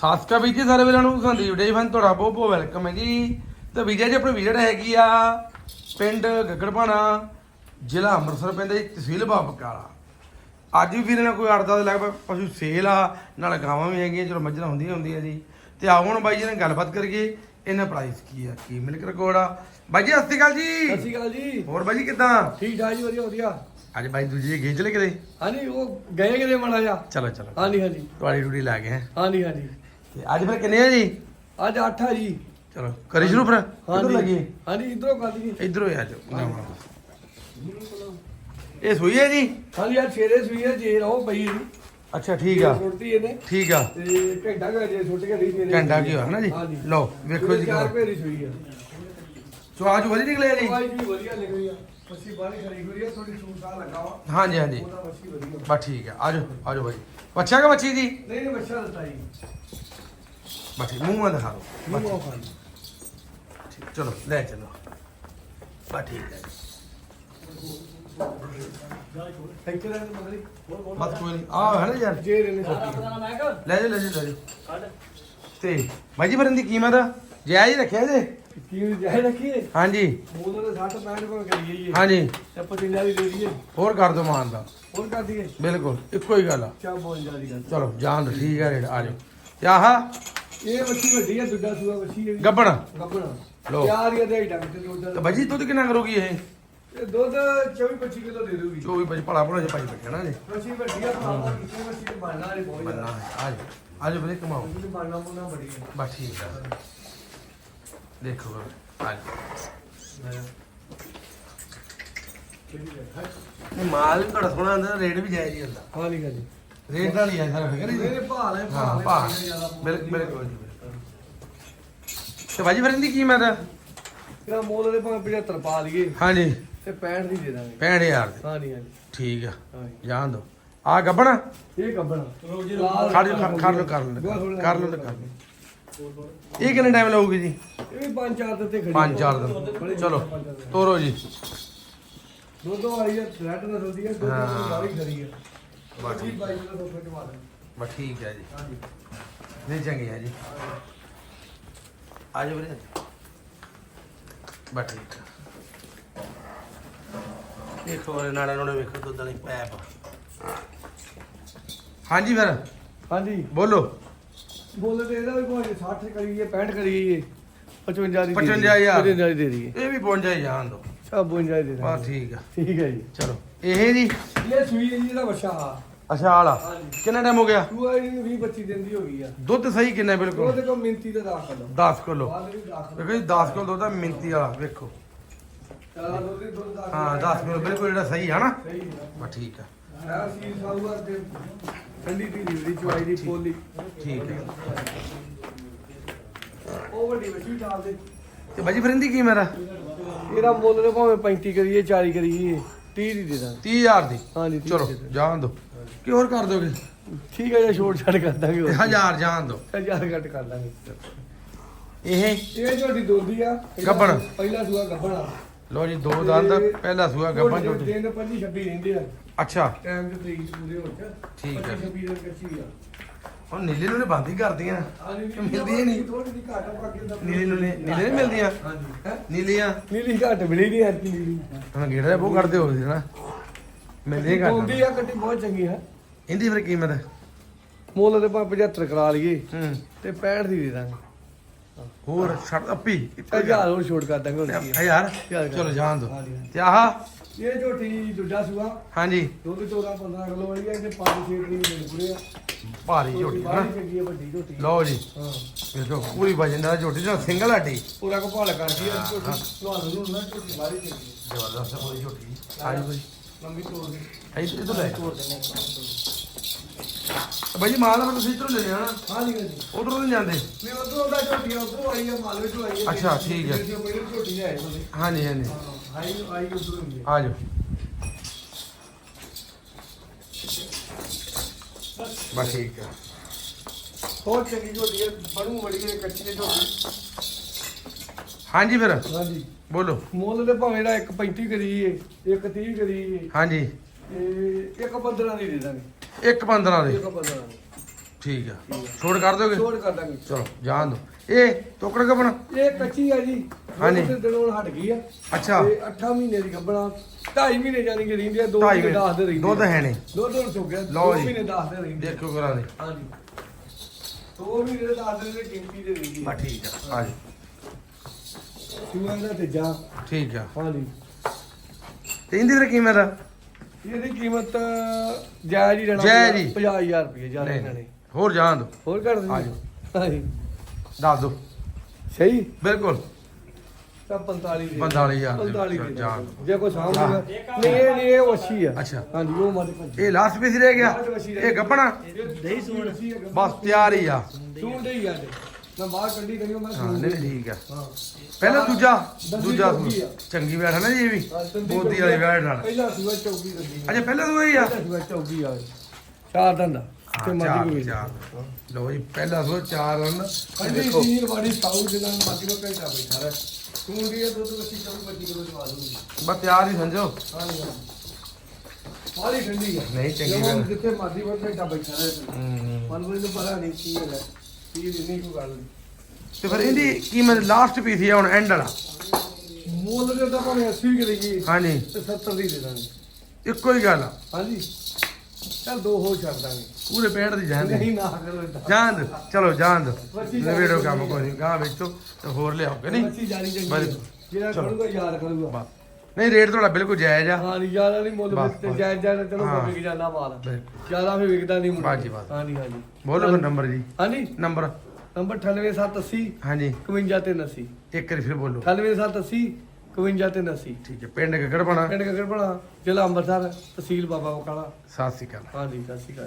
ਸਾਸਕਾ ਵੀਰ ਜੀ ਸਾਰੇ ਵੀਰਾਂ ਨੂੰ ਸੰਦੀਪ ਡੇ ਫਨ ਤੁਹਾਡਾ ਬਹੁਤ ਬਹੁਤ ਵੈਲਕਮ ਹੈ ਜੀ। ਤੇ ਵੀਜ਼ਾ ਜੀ ਆਪਣੀ ਵਿਜ਼ਿਟ ਹੈਗੀ ਆ ਪਿੰਡ ਗੱਗੜਪਾਣਾ ਜ਼ਿਲ੍ਹਾ ਅੰਮ੍ਰਿਤਸਰ ਪੈਂਦਾ ਜੀ ਤਹਿਸੀਲ ਬਾਬਕਾਲਾ। ਅੱਜ ਵੀ ਵੀਰੇ ਨਾਲ ਕੋਈ ਅੜਦਾ ਦੇ ਲਗਭਗ ਪਸ਼ੂ ਸੇਲ ਆ ਨਾਲ ਗਾਵਾਂ ਵੀ ਹੈਗੀਆਂ ਚਲੋ ਮੱਝਾਂ ਹੁੰਦੀਆਂ ਹੁੰਦੀਆਂ ਜੀ। ਤੇ ਆਓ ਹੁਣ ਬਾਈ ਜੀ ਨਾਲ ਗੱਲਬਾਤ ਕਰੀਏ ਇਹਨਾਂ ਪ੍ਰਾਈਸ ਕੀ ਆ ਕੀ ਮਿਲਕ ਰਿਕਾਰਡ ਆ। ਬਾਈ ਜੀ ਸਤਿ ਸ਼੍ਰੀ ਅਕਾਲ ਜੀ। ਸਤਿ ਸ਼੍ਰੀ ਅਕਾਲ ਜੀ। ਹੋਰ ਬਾਈ ਜੀ ਕਿਦਾਂ? ਠੀਕ ਠਾਕ ਜੀ ਵਧੀਆ ਵਧੀਆ। ਅੱਜ ਬਾਈ ਦੂਜੀ ਖੇਚ ਲੈ ਕਿਤੇ? ਹਾਂਜੀ ਉਹ ਗਏ ਕਿਤੇ ਮਾੜਾ ਜਾ ਚਲੋ ਚਲੋ। ਹਾਂਜੀ ਹਾਂਜੀ। ਤੁਹਾਡੀ ਡਿਊਟੀ ਲਾ ਗਏ ਹੈਂ। ਹਾਂਜੀ ਹਾਂਜੀ। ਤੇ ਅੱਜ ਫਿਰ ਕਿੰਨੇ ਆ ਜੀ? ਅੱਜ 8 ਆ ਜੀ। ਚਲੋ ਕਰੀ ਸ਼ੁਰੂ ਫਿਰ। ਕਿੱਧਰ ਲੱਗੀ? ਹਾਂਜੀ ਇਧਰੋਂ ਕਰ ਦਈਏ। ਇਧਰੋਂ ਆ ਜਾਓ। ਇਹ ਸੂਈ ਹੈ ਜੀ? ਹਾਂਜੀ ਅੱਜ ਛੇਰੇ ਸੂਈ ਹੈ ਜੇ ਰਹੋ ਪਈ ਜੀ। ਅੱਛਾ ਠੀਕ ਆ। ਛੁੱਟਦੀ ਇਹਨੇ। ਠੀਕ ਆ। ਤੇ ਘੰਟਾ ਕੁ ਜੇ ਛੁੱਟ ਕੇ ਦੀ ਮੇਰੇ। ਘੰਟਾ ਕੀ ਹੋਇਆ ਨਾ ਜੀ? ਲਓ ਵੇਖੋ ਜੀ ਚਾਰ ਦੀ ਸੂਈ ਆ। ਚਵਾਜ ਵਧੀਆ ਨਿਕਲਿਆ ਜੀ? ਆਵਾਜ਼ ਵੀ ਵਧੀਆ ਨਿਕਲੀ ਆ। ਮੱਛੀ ਬਾਹਲੀ ਖਰੀ ਹੋਈ ਆ ਥੋੜੀ ਸੂਸਾ ਲੱਗਾ ਵਾ। ਹਾਂਜੀ ਹਾਂਜੀ। ਮੱਛੀ ਬਸ ਠੀਕ ਆ। ਆਜੋ ਆਜੋ ਬਾਈ। ਬੱਚਾ ਕਾ ਬੱਚੀ ਜੀ? ਨਹੀਂ ਨਹੀਂ ਮੱਛਾ ਦਿੱਤਾ ਜੀ। ਬਸ ਠੀਕ ਮੂੰਹ ਮਾ ਦਿਖਾ ਦਿਓ ਬਸ ਜੀ ਠੀਕ, ਚਲੋ ਲੈ ਚਲੋ। ਬਸ ਠੀਕ ਹੈ। ਬਸ ਕੋਈ ਨਹੀਂ ਆ ਹੈ ਨਾ ਯਾਰ। ਜੇ ਛੁੱਟੀ ਲੈ ਜਾ ਲੈ ਜਾ ਲੈ ਜਾ ਤੇ ਬਾਈ ਜੀ ਫਿਰ ਇਹਦੀ ਕੀਮਤ? ਜਾਇਜ਼ ਹੀ ਰੱਖਿਆ ਜੇ? ਕੀ ਜਾਇ ਰੱਖੀਏ ਹਾਂਜੀ। ਮੂਲ ਦੇ 60 65 ਕੋਲ ਕਰੀਏ ਜੀ ਹਾਂਜੀ। ਤੇ 55 ਦੀ ਦੇ ਦਈਏ। ਹੋਰ ਕਰ ਦਿਓ ਮਾਨ ਦਾ। ਹੋਰ ਕਰ ਦਈਏ। ਬਿਲਕੁਲ ਇੱਕੋ ਹੀ ਗੱਲ ਆ। ਚਾ 52 ਦੀ ਗੱਲ। ਚਲੋ ਦੋ ਠੀਕ ਹੈ ਰੇਟ ਆ ਜਾਓ। ਤੇ ਆਹ ਇਹ ਮੱਛੀ ਵੱਡੀ ਹੈ ਦੂਜਾ ਸੂਆ ਮੱਛੀ ਹੈ ਗੱਬਣ? ਗੱਬਣਾ। ਲਓ। ਚਾਰ ਜਾਂ ਦੇ ਡੰਗ ਤੇ ਦੁੱਧ ਤੇ ਬਾਜੀ ਦੁੱਧ ਕਿੰਨਾ ਕਰੋਗੀ ਇਹ? ਇਹ ਦੁੱਧ 24 25 ਕਿਲੋ ਦੇ ਦੂਗੀ। 24 25 ਭਲਾ ਭਲਾ ਜਿਹਾ ਪਾਈ ਬੈਠਾ ਨਾ ਜੀ। ਮੱਛੀ ਵੱਡੀ ਆ ਪਾਪਾ ਕਿਸੇ ਮੱਛੀ ਤੇ ਬਣਨਾ ਵਾਲੀ ਬਹੁਤ ਬੰਨਾ ਜ਼ਿਆਦਾ ਹੈ ਆ ਜਾਓ। ਆ ਕਮਾਓ। ਬਣਨਾ ਮੁੰਨਾ ਬੜੀ ਹੈ ਬਸ ਠੀਕ ਦੇਖੋ ਆ ਜਾਓ। ਮਾਲ ਵੀ ਬੜਾ ਸੋਹਣਾ ਰੇਟ ਵੀ ਜਾਇਜ਼ ਹੀ ਹੁੰਦਾ। ਹਾਂ ਨਹੀਂ ਜੀ ਰੇਟ ਨਾਲ ਹੀ ਆ ਸਾਰਾ ਫਿਕਰ ਇਹਦੇ ਹੀ ਭਾਅ ਲੈ ਹਾਂ ਭਾਅ। ਭਾ ਲੈ ਜ਼ਿਆਦਾ ਬਿਲਕੁਲ ਬਿਲਕੁਲ ਜੀ ਬਿਲਕੁਲ। ਤੇ ਬਾਜੀ ਫਿਰ ਇਹਦੀ ਕੀਮਤ ਇਹਦਾ ਮੁੱਲ ਦੇ ਭਾਵੇਂ 75 ਪਾ ਲਈਏ। ਹਾਂਜੀ। ਤੇ 65 ਦੀ ਦੇ ਦਾਂਗੇ। 65000 ਦੀ। ਹਾਂ ਨਹੀਂ ਹਾਂ ਠੀਕ ਆ। ਹਾਂ ਜਾਣ ਦੋ। ਆ ਗੱਬਣਾ? ਇਹ ਗੱਬਣਾ। ਖੜ ਲਓ ਕਰ ਲਓ ਕਰ ਲਓ ਕਰ ਲਓ। ਕਰ ਲਓ। ਇਹ ਕਿੰਨੇ ਟਾਈਮ ਲਾਊਗੀ ਜੀ? ਇਹ ਵੀ ਪੰਜ ਚਾਰ ਦਿਨ ਤੇ ਖੜੀ ਪੰਜ ਚਾਰ ਦਿਨ। ਚਲੋ ਤੋਰੋ ਜੀ। ਦੁੱਧ ਵਾਲੀ ਹੈ ਥ੍ਰੈਡ ਨਾਲ ਹੁੰਦੀ ਹੈ ਹਾਂ। ਨਾਲ ਵਾਲੀ ਖੜੀ ਹੈ ਬਾਕੀ ਠੀਕ। ਬਾਈ ਦਾ ਟਵਾ ਦੇ। ਠੀਕ ਹੈ ਜੀ। ਹਾਂਜੀ। ਨਹੀਂ ਚੰਗੀ ਹੈ ਜੀ। ਆ ਵੀਰੇ। ਠੀਕ ਆ ਦੇਖੋ ਇਹ ਨਾੜਾ ਨੋੜੇ ਵੇਖੋ ਦੁੱਧ ਵਾਲੀ ਪੈਪ। ਹਾਂਜੀ ਫਿਰ। ਹਾਂਜੀ। ਬੋਲੋ। ਬੋਲੇ ਤੇ ਇਹਦਾ ਵੀ ਭਾਵੇਂ 60 ਕਰੀਏ 65 ਕਰੀਏ 55 ਦੀ 55,000 55 ਦੀ ਦੇ ਦਈਏ ਇਹ ਵੀ ਪਹੁੰਚ ਜਾਈ ਜਾਣ ਦੋ। ਸਭ 52 ਦੀ ਦੇ ਬਸ। ਠੀਕ ਆ ਠੀਕ ਹੈ ਜੀ। ਚਲੋ। ਇਹ ਜੀ। ਇਹ ਸੂਈ ਜੀ ਇਹਦਾ ਬੱਚਾ ਆ ਅੱਛਾ ਆਲਾ। ਕਿੰਨਾ ਟਾਈਮ ਹੋ ਗਿਆ? ਤੂੰ ਆ ਇਹਨੂੰ 20 25 ਦਿਨ ਦੀ ਹੋ ਗਈ ਆ। ਦੁੱਧ ਸਹੀ ਕਿੰਨਾ ਬਿਲਕੁਲ? ਉਹਦੇ ਕੋਲ ਮਿੰਤੀ ਦਾ ਦਾਖਲ ਲਓ 10 ਕਿਲੋ। ਬਾਅਦ ਵੀ ਦਾਖਲ ਦੇਖੋ ਜੀ 10 ਕਿਲੋ ਦੁੱਧ ਆ ਮਿੰਤੀ ਵਾਲਾ ਵੇਖੋ। ਚਲਾ ਦੋ ਦੇ ਦੁੱਧ ਦਾਖਲ ਹਾਂ 10 ਕਿਲੋ ਬਿਲਕੁਲ ਜਿਹੜਾ ਸਹੀ ਹੈ ਨਾ। ਸਹੀ ਹੈ ਬਸ ਠੀਕ ਆ। ਆ ਸੀ ਸਾਊਆ ਤੇ ਠੰਡੀ ਦੀ ਦੀ ਚੁਆਈ ਦੀ ਪੋਲੀ। ਠੀਕ ਹੈ ਉਹ ਵੱਡੀ ਬੱਚੀ ਡਾਲ ਦੇ। ਤੇ ਬਾਜੀ ਆ ਇਹਦਾ ਮੁੱਲ ਨੇ ਭਾਵੇਂ 35 ਕਰੀਏ 40 ਕਰੀਏ 30 ਦੀ ਦੇ ਦਾਂਗੇ। 30000 ਦੀ? ਹਾਂਜੀ 30 ਚਲੋ ਦੇ ਦਾਂਗੇ। ਜਾਣ ਦੋ ਕੀ ਹੋਰ ਕਰ ਦੋਗੇ? ਠੀਕ ਹੈ ਜੀ ਛੋਟ ਛੱਡ ਕਰ ਦਾਂਗੇ ਹੋਰ। 1000 ਜਾਣ ਦੋ। ਹਜ਼ਾਰ ਘੱਟ ਕਰ ਦਾਂਗੇ। ਇਹ? ਇਹ ਝੋਟੀ ਦੋਦੀ ਆ। ਇਹਦਾ ਗੱਭਣ। ਪਹਿਲਾ ਸੂਆ ਗੱਬਣਾ ਲੋ ਜੀ ਦੋ ਦੰਦ ਪਹਿਲਾ ਸੂਆ ਗੱਭਾ ਝੋਟੀ ਦਿਨ 25 26 ਰਹਿੰਦੇ ਆ। ਅੱਛਾ। ਟਾਈਮ ਤੇ ਤਰੀਕ ਪੂਰੇ ਹੋ ਚ ਠੀਕ ਹੈ। 26 ਦਿਨ ਕੱਚੀ ਆ। ਹੁਣ ਨੀਲੇ ਨੂੰ ਬੰਦ ਹੀ ਕਰਦੀਆਂ। ਮਿਲਦੀ ਹੀ ਨਹੀਂ। ਥੋੜੀ ਜਿਹੀ ਘੱਟ ਪਾ ਕੇ ਨੀਲੇ ਨੂੰ ਨੀ- ਨੀਲੇ ਨਹੀਂ ਮਿਲਦੀਆਂ? ਹਾਂਜੀ। ਹੈ? ਨੀਲੀਆਂ? ਨੀਲੀ ਘੱਟ ਮਿਲੀ ਨਹੀਂ ਐ ਕਿ ਨੀਲੀ ਹੁਣ ਗੇੜਾ ਬਹੁਤ ਕਰਦੇ ਹੋ ਸੀ ਨਾ ਮਿਲਦੇ ਦੋਦੀ ਘੱਟ ਆ ਕੱਟੀ ਬਹੁਤ ਚੰਗੀ ਹੈ ਇਹਦੀ ਫਿਰ ਕੀਮਤ? ਮੁੱਲ ਦੇ ਪਾ 75 ਕਰਾ ਲਈਏ। ਹੂੰ। ਤੇ 65 ਦੀ ਦੇ ਦਾਂਗੇ। ਹੋਰ ਛੱਡ ਅੱਪੀ। ਹਜ਼ਾਰ ਹੋਰ ਛੋਟ ਕਰ ਦਾਂਗੇ ਹੋਰ ਕੀ ਕਰ। ਚਲੋ ਜਾਣ ਦੋ। ਹਾਂਜੀ, ਹਾਂਜੀ। ਤੇ ਆਹ? ਇਹ ਝੋਟੀ ਦੂਜਾ ਸੂਆ। ਹਾਂਜੀ। ਦੁੱਧ 14 15 ਕਿਲੋ ਵਾਲੀ ਆ ਇਹਦੇ 5 6 ਦਿਨ ਦੇ ਪੂਰੇ ਆ। ਭਾਰੀ ਝੋਟੀ ਬਾਹਲੀ ਨਾ। ਚੰਗੀ ਆ ਵੱਡੀ ਝੋਟੀ। ਲਓ ਜੀ। ਹਾਂ। ਵੇਖੋ ਪੂਰੀ ਵਜਨ ਦਾ ਝੋਟੀ ਦਾ ਸਿੰਗਲ ਹੱਡੀ। ਪੂਰਾ ਕੋ ਭਾਲ ਕਰਦੀ ਹਾਂ, ਝੋਟੀ। ਹਾਂ। ਤੁਹਾਨੂੰ ਨੂੰ ਨਾ ਝੋਟੀ ਬਾਹਲੀ ਚੰਗੀ ਜ਼ਬਰਦਸਤ ਹੈ ਪੂਰੀ ਝੋਟੀ। ਆ। ਲੰਬੀ ਤੋੜ ਦੇ। ਇਹ ਤੋਂ ਲੈ? ਤੋੜ ਜੀ ਮਾਲ ਤਾਂ ਤੁਸੀਂ ਇਧਰੋਂ ਲੈ ਨਾ? ਹਾਂ ਜੀ ਜੀ। ਉਧਰੋਂ ਨਹੀਂ ਜਾਂਦੇ? ਨਹੀਂ ਉਧਰੋਂ ਦਾ ਝੋਟੀ ਉਧਰੋਂ ਆਈ ਆ ਮਾਲਵੇ ਤੋਂ ਆਈ ਆ। ਅੱਛਾ, ਠੀਕ ਹੈ। ਪਹਿਲਾਂ ਝੋਟੀ ਹਾਂਜੀ ਹਾਂਜੀ। ਹਾਂ ਆਈ ਆਈ ਉਧਰੋਂ ਹੀ ਆ। ਜਾਓ। ਬਸ ਠੀਕ ਹੈ ਬਹੁਤ ਚੰਗੀ ਝੋਟੀ ਹੈ ਬਣੂ ਬੜੀ ਹੈ ਕੱਚੀ ਹੈ ਝੋਟੀ। ਹਾਂਜੀ ਫਿਰ। ਹਾਂਜੀ। ਬੋਲੋ। ਮੁੱਲ ਦੇ ਭਾਵੇਂ ਦਾ 1.35 ਕਰੀਏ 1.30 ਕਰੀਏ ਹਾਂਜੀ। ਤੇ 1.15 ਦੀ ਦੇ ਦਾਂਗੇ। ਇੱਕ 15 ਦੇ। ਇੱਕ 15 ਦੀ। ਠੀਕ ਆ। ਛੋੜ ਕਰ ਦੋਗੇ? ਛੋੜ ਕਰ ਦਾਂਗੇ। ਚਲੋ ਜਾਣ ਦੋ। ਇਹ ਟੋਕੜ ਗੱਬਣ? ਇਹ ਕੱਚੀ ਆ ਜੀ। ਹਾਂਜੀ। ਦੋ ਦਿਨ ਹਟ ਗਈ ਆ। ਅੱਛਾ। ਤੇ 8 ਮਹੀਨੇ ਦੀ ਗੱਬਣਾ 2.5 ਮਹੀਨੇ ਜਾਨੀ ਕਿ ਰਹਿੰਦੀ ਆ 2 ਢਾਈ ਮਹੀਨੇ 10 ਦੇ ਰਹਿੰਦੀ ਦੁੱਧ ਹੈ ਨਹੀਂ। ਦੁੱਧ ਹੁਣ ਸੁੱਕ ਗਿਆ ਲਓ 2 ਜੀ। ਮਹੀਨੇ 10 ਦੇ ਰਹਿੰਦੀ ਆ। ਦੇਖੋ ਕਰਾਂ ਦੇ। ਹਾਂਜੀ। 2 ਮਹੀਨੇ ਦੇ 10 ਦੇ ਗਿਣਤੀ ਦੇ ਰਹਿੰਦੀ ਬਾ ਆ। ਠੀਕ ਆ। ਆ ਸੂਆਂ ਦਾ ਤੇ ਜਾ। ਠੀਕ ਆ। ਹਾਂਜੀ ਤੇ ਇਹਦੀ ਫਿਰ ਕੀਮਤ? ਆ? ਇਹਦੀ ਕੀਮਤ ਜਾਇਜ਼ ਹੀ ਰਹਿਣਾ ਜਾਇਜ਼ ਹੀ। 50000 ਰੁਪਏ ਜਾ ਨਹੀਂ ਨੇ ਹੋਰ ਜਾਣ ਦੋ। ਹੋਰ ਘੱਟ ਦੇ ਆ ਜਾਓ। ਹਾਂਜੀ ਦੱਸ ਦੋ। ਸਹੀ? ਬਿਲਕੁਲ। ਤਾਂ 45 ਦੇ 45 45,000 ਦੇ ਚਲ ਜਾਣ ਦਿਓ। ਜੇ ਕੋਈ ਸਾਹਮਣੇ ਨਹੀਂ ਇਹ ਨਹੀਂ ਇਹ ਵਸੀ ਆ। ਅੱਛਾ। ਹਾਂਜੀ ਉਹ ਭੱਜੀ। ਇਹ ਲਾਸਟ ਪੀਸ ਰਹਿ ਗਿਆ। ਇਹ ਗੱਬਣਾ ਦਹੀਂ ਸੂਣ ਬਸ ਤਿਆਰ ਹੀ ਆ। ਸੂਣ ਦੇ ਹੀ ਆ ਮੈਂ ਬਾਹਰ ਕੱਢੀ ਗਈ ਮੈਂ ਹਾਂ ਨਹੀਂ ਦੇ ਠੀਕ ਆ। ਹਾਂ। ਪਹਿਲਾਂ ਦੂਜਾ ਦੂਜਾ ਚੌਕੀ ਆ। ਚੰਗੀ ਬੈਠਾ ਨਾ ਜੀ ਇਹ ਵੀ। ਹਾਂ, ਬੋਦੀ ਵਾਲੀ ਬੈਠ ਨਾਲ। ਪਹਿਲਾਂ ਸੂਆ ਚੌਕੀ ਲੱਗੀ ਅੱਛਾ ਪਹਿਲਾਂ ਦੂਆ ਹੀ ਆ। ਪਹਿਲਾਂ ਸੂਆ ਚੌਕੀ ਆ। ਚਾਰ ਦੰਦਾ ਤੇ ਹਾਂ, ਚਾਰ ਕੋਈ। ਚਾਰ। ਲੋ ਜੀ ਪਹਿਲਾ ਸੋ ਚਾਰ ਰਨ। ਕਹਿੰਦੀ ਦੇਖੋ। ਸੀਰ ਵਾਲੀ ਸਾਊ ਜਿਹਨਾਂ ਨੂੰ ਮੱਝ ਨੂੰ ਘੰਟਾ ਬੈਠਾ ਰਹਿ। ਸੂਣ ਦੀ ਇਹ ਦੁੱਧ ਬੱਚੀ 24 25 ਕਿਲੋ ਚਵਾ ਦੂੰਗੀ। ਬਸ ਤਿਆਰ ਹੀ ਸਮਝੋ। ਹਾਂਜੀ ਬਾਲੀ ਠੰਡੀ ਆ। ਨਹੀਂ, ਚੰਗੀ ਗੱਲ। ਜਿੱਥੇ ਮਰਜ਼ੀ ਉਹ ਘੰਟਾ ਬੈਠਾ ਰਹੇ ਹੂੰ। ਮਨ ਨੂੰ ਪਤਾ ਨਹੀਂ ਕੀ ਹੈਗਾ ਕੀ ਨਹੀਂ ਕੋਈ ਗੱਲ ਨਹੀਂ। ਤੇ ਫਿਰ ਇਹਦੀ ਕੀਮਤ ਲਾਸਟ ਪੀਸ ਹੀ ਆ ਹੁਣ ਐਂਡ ਵਾਲਾ? ਮੁੱਲ ਦੇ ਤਾਂ ਭਾਵੇਂ 80 ਕਰੀ ਜੀ ਹਾਂਜੀ। ਤੇ 70 ਦੀ ਦੇ ਦਾਂਗੇ। ਇੱਕੋ ਹੀ ਗੱਲ ਆ। ਹਾਂਜੀ। ਚੱਲ ਦੋ ਹੋ ਛੱਡ ਦਾਂਗੇ। ਪੂਰੇ 65 ਦੀ ਜਾਂਦੇ ਨਹੀਂ ਨਾ ਕਰੋ ਏਦਾਂ। ਜਾਣ ਦੋ। ਚਲੋ ਜਾਣ ਦੋ। ਬੱਚੀ ਨਵੇੜੋ ਕੰਮ ਕੋਈ ਨਹੀਂ। ਗਾਂ ਵੇਚੋ ਤੇ ਹੋਰ ਲਿਆਓਗੇ ਨਹੀਂ? ਬੱਚੀ ਜਾਣੀ ਚੰਗੀ ਬਸ। ਹੈ। ਜਿਹੜਾ ਚਲੋ। ਕਰੂਗਾ ਯਾਦ ਕਰੂਗਾ। ਬਸ। ਨਹੀਂ ਰੇਟ ਤੁਹਾਡਾ ਬਿਲਕੁਲ ਜਾਇਜ਼ ਆ। ਹਾਂ ਨਹੀਂ ਜ਼ਿਆਦਾ ਨਹੀਂ ਮੁੱਲ ਬਸ, ਤੇ ਬਸ। ਜਾਇਜ਼ ਜਾਇਜ਼ ਚਲੋ ਹਾਂ। ਵਿਕ ਜਾਂਦਾ ਮਾਲ। ਬਿਲਕੁਲ ਜ਼ਿਆਦਾ ਵੀ ਵਿਕਦਾ ਨਹੀਂ ਮੁੱਲ। ਬਸ ਜੀ। ਹਾਂਜੀ ਹਾਂਜੀ ਬੋਲੋ ਫਿਰ ਨੰਬਰ ਜੀ। ਹਾਂਜੀ। ਨੰਬਰ। ਨੰਬਰ 98780 ਹਾਂਜੀ। 51 ਤੇ 80 ਇੱਕ ਵਾਰੀ ਫਿਰ ਬੋਲੋ। 98780 51 ਤੇ 80 ਠੀਕ ਹੈ ਪਿੰਡ ਗਗੜਪਣਾ। ਪਿੰਡ ਗਗਰਪਣਾ ਜ਼ਿਲ੍ਹਾ ਅੰਮ੍ਰਿਤਸਰ ਤਹਿਸੀਲ ਬਾਬਾ ਬਕਾਲਾ। ਸਤਿ ਸ਼੍ਰੀ ਅਕਾਲ। ਹਾਂਜੀ ਸਤਿ ਸ਼੍ਰੀ ਅਕਾਲ।